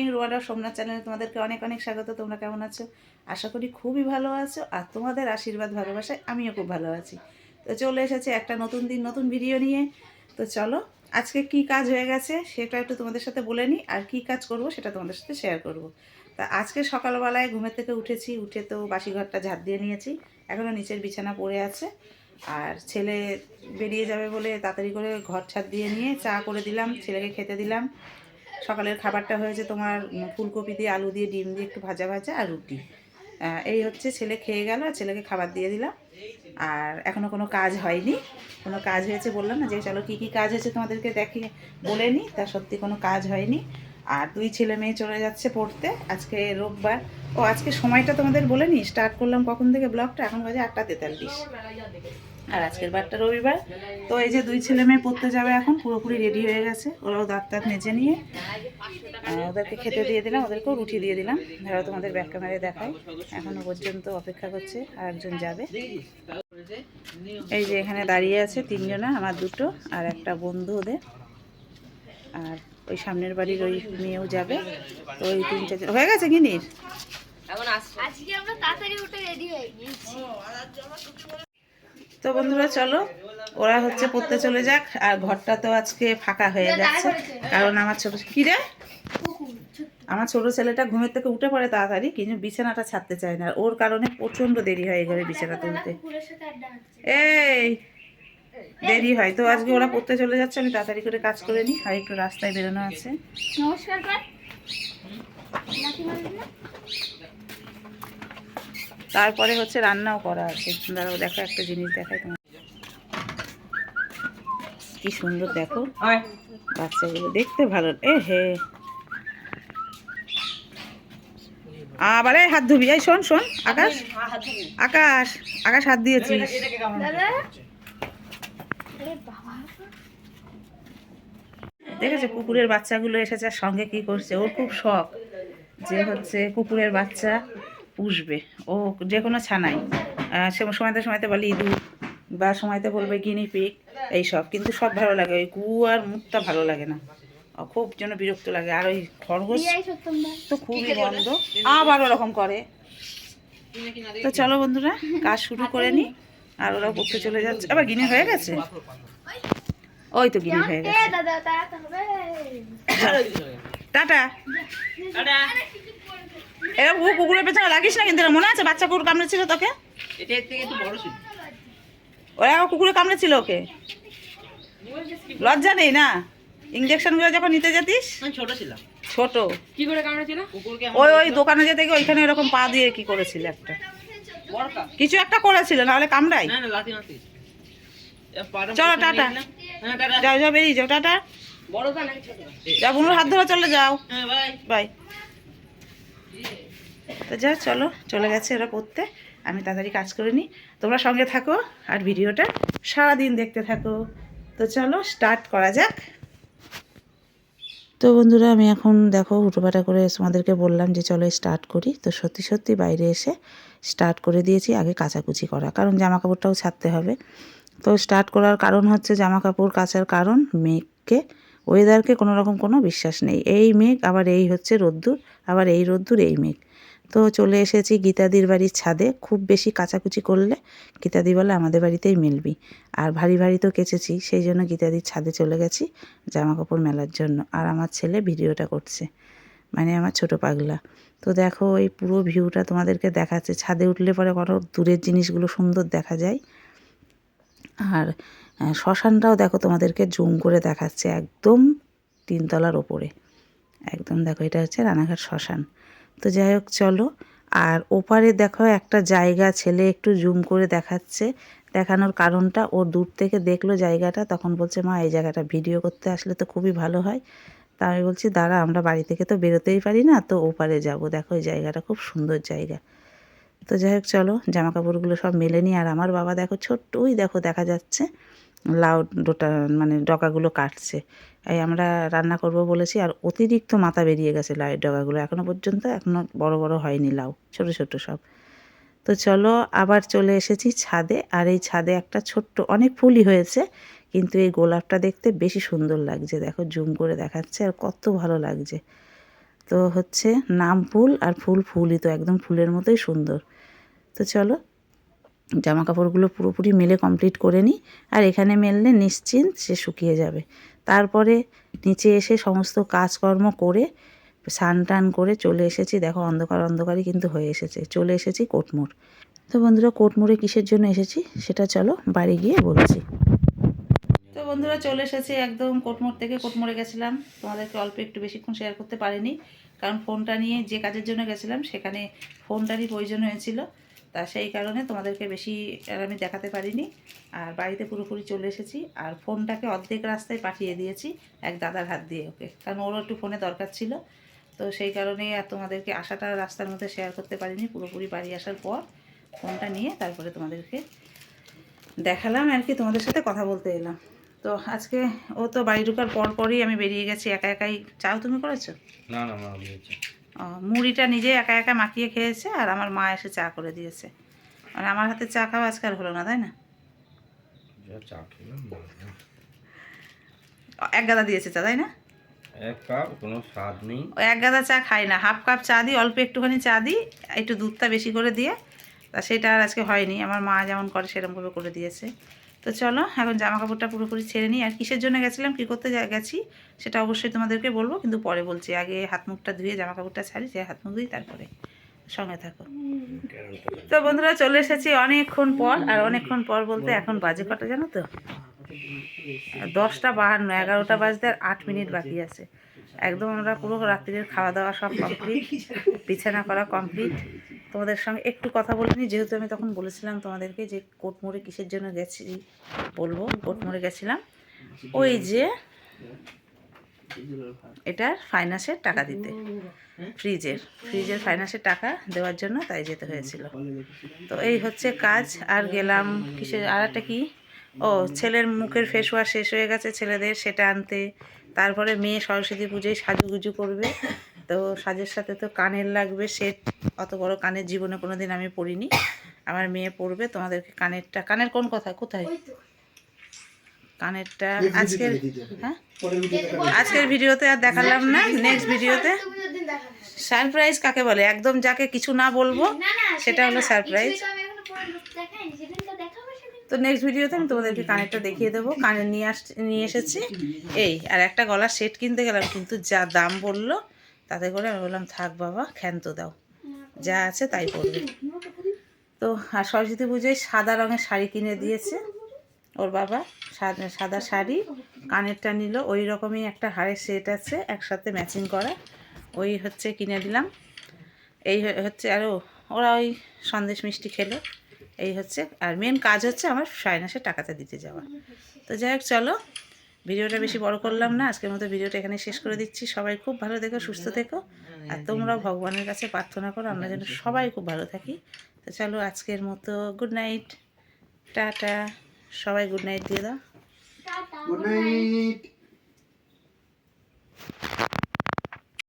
Morning রোয়াডা Somnath চ্যানেলে তোমাদেরকে অনেক অনেক স্বাগত। তোমরা কেমন আছো? আশা করি খুবই ভালো আছো আর তোমাদের আশীর্বাদ ভালোবাসায় আমিও খুব ভালো আছি। তো চলে এসেছে একটা নতুন দিন, নতুন ভিডিও নিয়ে। তো চলো, আজকে কি কাজ হয়ে গেছে সেটা একটু তোমাদের সাথে বলে নিই আর কি কাজ করব সেটা তোমাদের সাথে শেয়ার করব। তা আজকে সকালবেলায় ঘুমের থেকে উঠেছি, উঠে তো বাসি ঘরটা ঝাড় দিয়ে নিয়েছি এখনও নিচের বিছানা পড়ে আছে। আর ছেলে বেরিয়ে যাবে বলে তাড়াতাড়ি করে ঘর ছাদ দিয়ে নিয়ে চা করে দিলাম, ছেলেকে খেতে দিলাম। সকালের খাবারটা হয়েছে তোমার ফুলকপি দিয়ে, আলু দিয়ে, ডিম দিয়ে একটু ভাজা ভাজা আর রুটি। এই হচ্ছে ছেলে খেয়ে গেল, আর ছেলেকে খাবার দিয়ে দিলাম। আর এখনও কোনো কাজ হয়নি। কোনো কাজ হয়েছে বললাম না যে, চলো কী কী কাজ হয়েছে তোমাদেরকে দেখি, বলে নিই তা সত্যি কোনো কাজ হয়নি। আর দুই ছেলে মেয়ে চলে যাচ্ছে পড়তে। আজকে রোববার। ও, আজকে সময়টা তোমাদের বলে নি? স্টার্ট করলাম কখন থেকে? ব্লগটা? এখন বাজে আটটা তেতাল্লিশ। আর আজকের বারটা রবিবার। তো এই যে দুই ছেলে মেয়ে পড়তে যাবে এখন পুরোপুরি রেডি হয়ে গেছে। ওরাও দাঁত দাঁত মেজে নিয়ে। ওদেরকে খেতে দিয়ে দিলাম ওদেরকেও রুটি দিয়ে দিলাম। ধরো তোমাদের ব্যাক ক্যামেরায় দেখায় এখনও পর্যন্ত অপেক্ষা করছে আর একজন যাবে। এই যে এখানে দাঁড়িয়ে আছে তিনজনা আমার দুটো আর একটা বন্ধু ওদের। আর ওই সামনের বাড়ির ওই মেয়েও যাবে। তো ওই তিন চার হয়ে গেছে গিনির আজকে আমরা তাড়াতাড়ি উঠে রেডি হয়ে গিয়েছি। তো বন্ধুরা চলো ওরা হচ্ছে পড়তে চলে যাক আর ঘরটা তো আজকে ফাঁকা হয়ে যাচ্ছে। কারণ আমার ছোট কি রে? আমার ছোট ছেলেটা ঘুমের থেকে উঠে পড়ে তাড়াতাড়ি কিন্তু বিছানাটা ছাড়তে চায় না। আর ওর কারণে প্রচণ্ড দেরি হয় ঘরে বিছানা তুলতে। এই দেরি হয়। তো আজকে ওরা পড়তে চলে যাচ্ছে আমি তাড়াতাড়ি করে কাজ করে নিই আর একটু রাস্তায় বেরোনো আছে। নমস্কার তারপরে হচ্ছে রান্নাও করা আছে। দাঁড়াও দেখো একটা জিনিস দেখাই তোমার কি সুন্দর দেখো। বাচ্চাগুলো দেখতে ভালো। এ হে। আবার এই হাত ধুবি। এই শোন শোন আকাশ। আকাশ আকাশ হাত দিয়েছিস। দাদা। আরে বাবা। দেখেছে কুকুরের বাচ্চাগুলো এসেছে আর সঙ্গে কি করছে? ওর খুব শখ যে হচ্ছে কুকুরের বাচ্চা পুষবে। ও যে কোনো ছানাই সে সময়তে সময়তে বলে ইঁদুর বা সময়তে বলবে গিনি পিক এইসব। কিন্তু সব ভালো লাগে। ওই গু আর মুখটা ভালো লাগে না। খুব যেন বিরক্ত লাগে। আর ওই খরগোশ তো খুবই বন্ধ আবার ওরকম করে। তো চলো বন্ধুরা কাজ শুরু করে নি। আর ওরা পড়তে চলে যাচ্ছে। আবার গিনি হয়ে গেছে? ওই তো গিনি হয়ে গেছে। টাটা। এরকম কু- কুকুরের পেছনে লাগিস না কিন্তু এরা মনে আছে বাচ্চা কুকুর কামড়েছিল তোকে? ওরা কুকুরে কামড়েছিল ওকে? লজ্জা নেই না? ইঞ্জেকশনগুলো যখন নিতে যেতিস? ছোট ছিলাম। ছোট। কি করে কামড়েছিল? ওই ওই দোকানে যেতে গিয়ে ওইখানে এরকম পা দিয়ে কি করেছিল একটা। কিছু একটা করেছিল নাহলে কামড়াই না না লাথি চলো, টাটা। হ্যাঁ টাটা। যাও যাও বেরিয়ে যাও টাটা। যাও বুনুর হাত ধরে চলে যাও। হ্যাঁ বাই। তো যা, চলো, চলে গেছে ওরা পড়তে। আমি তাড়াতাড়ি কাজ করে নিই। তোমরা সঙ্গে থাকো আর ভিডিওটা সারাদিন দেখতে থাকো। তো চলো স্টার্ট করা যাক। তো বন্ধুরা, আমি এখন দেখো হুটোপাটা করে তোমাদেরকে বললাম যে চলো স্টার্ট করি। তো সত্যি সত্যি বাইরে এসে স্টার্ট করে দিয়েছি আগে কাচাকুচি করা। কারণ জামা কাপড়টাও ছাড়তে হবে। তো স্টার্ট করার কারণ হচ্ছে জামা কাপড় কাচার কারণ মেঘকে ওয়েদারকে কোনো রকম কোনো বিশ্বাস নেই। এই মেঘ, আবার এই হচ্ছে রোদ্দুর, আবার এই রোদ্দুর, এই মেঘ। তো চলে এসেছি গীতাদির বাড়ির ছাদে। খুব বেশি কাচাকুচি করলে গীতাদি বলে আমাদের বাড়িতেই মেলবি। আর ভারী ভারী তো কেচেছি, সেই জন্য গীতাদির ছাদে চলে গেছি জামা কাপড় মেলার জন্য। আর আমার ছেলে ভিডিওটা করছে মানে আমার ছোট পাগলা। তো দেখো, এই পুরো ভিউটা তোমাদেরকে দেখাচ্ছে। ছাদে উঠলে পরে কত দূরের জিনিসগুলো সুন্দর দেখা যায়। আর শ্মশানটাও দেখো তোমাদেরকে জুম করে দেখাচ্ছে একদম তিনতলার ওপরে। একদম দেখো, এটা হচ্ছে রানাঘাট শ্মশান। তো যাই হোক, চলো। আর ওপারে দেখো একটা জায়গা, ছেলে একটু জুম করে দেখাচ্ছে। দেখানোর কারণটা, ও দূর থেকে দেখল জায়গাটা, তখন বলছে, মা, এই জায়গাটা ভিডিও করতে আসলে তো খুবই ভালো হয়। তা আমি বলছি, দাঁড়া, আমরা বাড়ি থেকে তো বেরোতেই পারি না, তো ওপারে যাব। দেখো, এই জায়গাটা খুব সুন্দর জায়গা। তো যাই হোক, চলো জামা কাপড়গুলো সব মেলে নিই। আর আমার বাবা দেখো, ছোট্টই দেখো, দেখা যাচ্ছে। লাউ ডোটা মানে ডগাগুলো কাটছে। এই আমরা রান্না করব বলেছি, আর অতিরিক্ত মাথা বেরিয়ে গেছে লাউয়ের ডগাগুলো। এখনও পর্যন্ত এখনও বড় বড় হয়নি লাউ, ছোট ছোট সব। তো চলো, আবার চলে এসেছি ছাদে, আর এই ছাদে একটা ছোট্ট, অনেক ফুলই হয়েছে, কিন্তু এই গোলাপটা দেখতে বেশি সুন্দর লাগছে। দেখো, জুম করে দেখাচ্ছে, আর কত ভালো লাগছে। তো হচ্ছে নাম ফুল, আর ফুল ফুলই তো, একদম ফুলের মতোই সুন্দর। তো চলো জামা কাপড়গুলো পুরোপুরি মেলে কমপ্লিট করে নিই। আর এখানে মেললে নিশ্চিন্ত সে শুকিয়ে যাবে। তারপরে নিচে এসে সমস্ত কাজকর্ম করে স্নান টান করে চলে এসেছি। দেখো অন্ধকার অন্ধকারই কিন্তু হয়ে এসেছে। চলে এসেছি কোটমোড়। তো বন্ধুরা, কোটমোড়ে কিসের জন্য এসেছি সেটা চলো বাড়ি গিয়ে বলছি। তো বন্ধুরা, চলে এসেছি একদম কোটমোড় থেকে। কোটমোড়ে গেছিলাম। তোমাদেরকে অল্প একটু বেশিক্ষণ শেয়ার করতে পারিনি। কারণ ফোনটা নিয়ে যে কাজের জন্য গেছিলাম, সেখানে ফোনটারই প্রয়োজন হয়েছিল। তা সেই কারণে তোমাদেরকে বেশি আর আমি দেখাতে পারিনি। আর বাড়িতে পুরোপুরি চলে এসেছি। আর ফোনটাকে অর্ধেক রাস্তায় পাঠিয়ে দিয়েছি এক দাদার হাত দিয়ে ওকে। কারণ ওরও একটু ফোনে দরকার ছিল। তো সেই কারণে আর তোমাদেরকে আসাটা রাস্তার মধ্যে শেয়ার করতে পারিনি। পুরোপুরি বাড়ি আসার পর ফোনটা নিয়ে তারপরে তোমাদেরকে দেখালাম আর কি, তোমাদের সাথে কথা বলতে এলাম। তো আজকে ও তো বাড়ি ঢোকার পর পরই আমি বেরিয়ে গেছি। একা একাই চাও তুমি করেছ? না না ও, মুড়িটা নিজে একা একা মাখিয়ে খেয়েছে আর আমার মা এসে চা করে দিয়েছে। মানে আমার হাতে চা খাওয়া আজকাল হলো না তাই না? এক গাদা দিয়েছে চা তাই না? এক কাপ কোনো স্বাদ নেই। এক গাদা চা খাই না হাফ কাপ চা দিই অল্প একটুখানি চা দিই একটু দুধটা বেশি করে দিয়ে তা সেটা আর আজকে হয়নি। আমার মা যেমন করে সেরকমভাবে করে দিয়েছে। তো চলো, এখন জামা কাপড়টা পুরোপুরি ছেড়ে নিই। আর কিসের জন্য গেছিলাম, কী করতে গেছি, সেটা অবশ্যই তোমাদেরকে বলব। কিন্তু পরে বলছি, আগে হাত মুখটা ধুয়ে জামা কাপড়টা ছাড়ি, যে হাত মুখ ধুই, তারপরে সঙ্গে থাকো। তো বন্ধুরা, চলে এসেছি অনেকক্ষণ পর, আর অনেকক্ষণ পর বলতে এখন বাজে কটা জানো তো? দশটা বাহান্ন, এগারোটা বাজতে আর আট মিনিট বাকি আছে। একদম আমরা পুরো রাত্রির খাওয়া দাওয়া সব কমপ্লিট বিছানা করা কমপ্লিট তোমাদের সঙ্গে একটু কথা বলে নিই, যেহেতু আমি তখন বলেছিলাম তোমাদেরকে যে কোটমোড়ে কিসের জন্য গেছি, বলব, কোটমোড়ে গেছিলাম। ওই যে এটার ফাইন্যান্সের টাকা দিতে। ফ্রিজের ফ্রিজের ফাইন্যান্সের টাকা দেওয়ার জন্য তাই যেতে হয়েছিল। তো এই হচ্ছে কাজ, আর গেলাম কিসের, আর একটা কি? ও ছেলের মুখের ফেস ওয়াশ শেষ হয়ে গেছে ছেলেদের সেটা আনতে। তারপরে মেয়ে সরস্বতী পুজোয় সাজুগুজু করবে। তো সাজের সাথে তো কানের লাগবে সেট অত বড় কানের জীবনে কোনো দিন আমি পড়িনি। আমার মেয়ে পড়বে তোমাদেরকে কানেরটা কানের কোন কথা কোথায়? কানেরটা আজকের হ্যাঁ? আজকের ভিডিওতে আর দেখালাম না নেক্সট ভিডিওতে। সারপ্রাইজ কাকে বলে? একদম যাকে কিছু না বলব সেটা হলো সারপ্রাইজ তো নেক্সট ভিডিওতে আমি তোমাদেরকে কানেরটা দেখিয়ে দেবো। কানের নিয়ে আস, নিয়ে এসেছি। এই, আর একটা গলার সেট কিনতে গেলাম, কিন্তু যা দাম বলল, তাতে করে আমি বললাম, থাক বাবা, ক্ষান্ত দাও। যা আছে তাই পড়বে তো, আর সরস্বতী পুজোয় সাদা রঙের শাড়ি কিনে দিয়েছে। ওর বাবা সাদা শাড়ি, কানেরটা নিল। ওই রকমই একটা হাড়ের সেট আছে, একসাথে ম্যাচিং করা। ওই হচ্ছে কিনে দিলাম। এই হচ্ছে আরও ওরা ওই সন্দেশ মিষ্টি খেলো। এই হচ্ছে, আর মেন কাজ হচ্ছে আমার সাইনাসের টাকাটা দিতে যাওয়া। তো যাই হোক, চলো, ভিডিওটা বেশি বড় করলাম না, আজকের মতো ভিডিওটা এখানে শেষ করে দিচ্ছি। সবাই খুব ভালো থেকো, সুস্থ থেকো, আর তোমরাও ভগবানের কাছে প্রার্থনা করো, আমরা যেন সবাই খুব ভালো থাকি। তো চলো, আজকের মতো গুড নাইট টাটা, সবাই গুড নাইট দিয়ে দাও। Good night